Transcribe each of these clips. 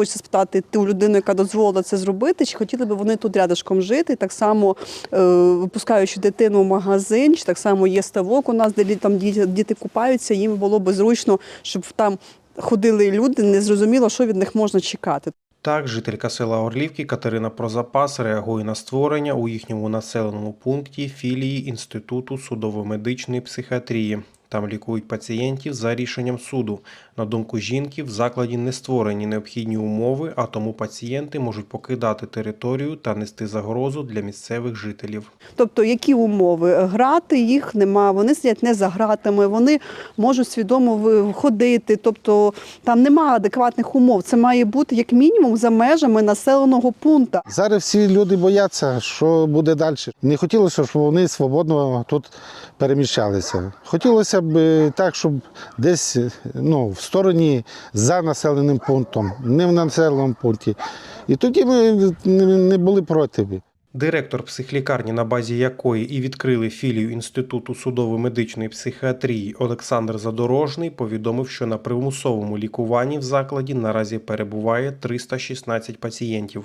хочеться спитати ту людину, яка дозволила це зробити, чи хотіли б вони тут рядышком жити. Так само е, випускаючи дитину в магазин, чи так само є ставок у нас, де там діти, діти купаються, їм було б зручно, щоб там ходили люди, не зрозуміло, що від них можна чекати. Так, жителька села Орлівки Катерина Прозапас реагує на створення у їхньому населеному пункті філії Інституту судово-медичної психіатрії. Там лікують пацієнтів за рішенням суду. На думку жінки, в закладі не створені необхідні умови, а тому пацієнти можуть покидати територію та нести загрозу для місцевих жителів. Тобто, які умови? Грати їх нема, вони сидять не за гратами, вони можуть свідомо ходити. Тобто там немає адекватних умов. Це має бути як мінімум за межами населеного пункту. Зараз всі люди бояться, що буде далі. Не хотілося, щоб вони свободно тут переміщалися. Хотілося б е, так, щоб десь е, ну, в стороні за населеним пунктом, не в населеному пункті. І тоді ми не- не були проти. Директор психлікарні, на базі якої і відкрили філію Інституту судово-медичної психіатрії Олександр Задорожний, повідомив, що на примусовому лікуванні в закладі наразі перебуває 316 пацієнтів.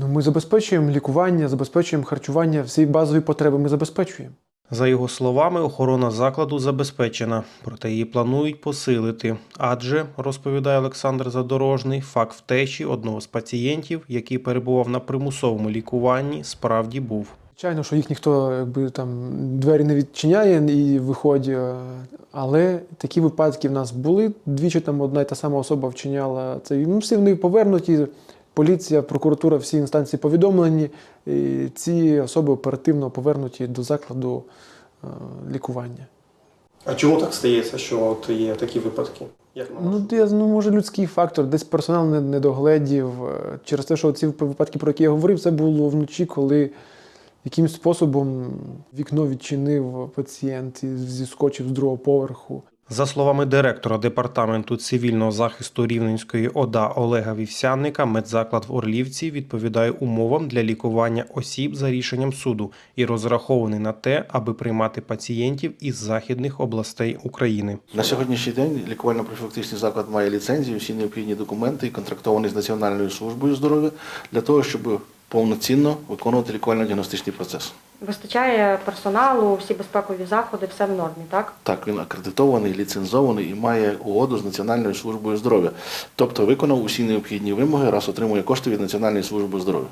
Ну, ми забезпечуємо лікування, забезпечуємо харчування, всі базові потреби ми забезпечуємо. За його словами, охорона закладу забезпечена, проте її планують посилити. Адже, розповідає Олександр Задорожний, факт втечі одного з пацієнтів, який перебував на примусовому лікуванні, справді був. Звичайно, що їх ніхто якби, там, двері не відчиняє і виходить, е, але такі випадки в нас були. Двічі там одна і та сама особа вчиняла це. Ну, всі вони повернуті. Поліція, прокуратура, всі інстанції повідомлені. І ці особи оперативно повернуті до закладу е, лікування. А чому так стається, що от є такі випадки? Як Ну, я, ну, може, людський фактор, десь персонал не, не догледів. е, Через те, що ці випадки, про які я говорив, це було вночі, коли якимось способом вікно відчинив пацієнт і зіскочив з другого поверху. За словами директора департаменту цивільного захисту Рівненської ОДА Олега Вівсянника, медзаклад в Орлівці відповідає умовам для лікування осіб за рішенням суду і розрахований на те, аби приймати пацієнтів із західних областей України. На сьогоднішній день лікувально-профілактичний заклад має ліцензію, всі необхідні документи і контрактований з Національною службою здоров'я для того, щоб повноцінно виконувати лікувально-діагностичний процес. Вистачає персоналу, всі безпекові заходи, все в нормі, так? Так, він акредитований, ліцензований і має угоду з Національною службою здоров'я. Тобто виконав усі необхідні вимоги, раз отримує кошти від Національної служби здоров'я.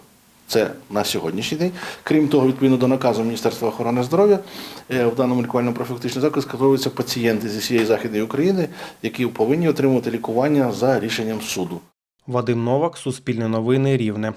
Це на сьогоднішній день. Крім того, відповідно до наказу Міністерства охорони здоров'я, е, в даному лікувально-профілактичному закладі скеровуються пацієнти зі всієї західної України, які повинні отримувати лікування за рішенням суду. Вадим Новак, Суспільне новини, Рівне.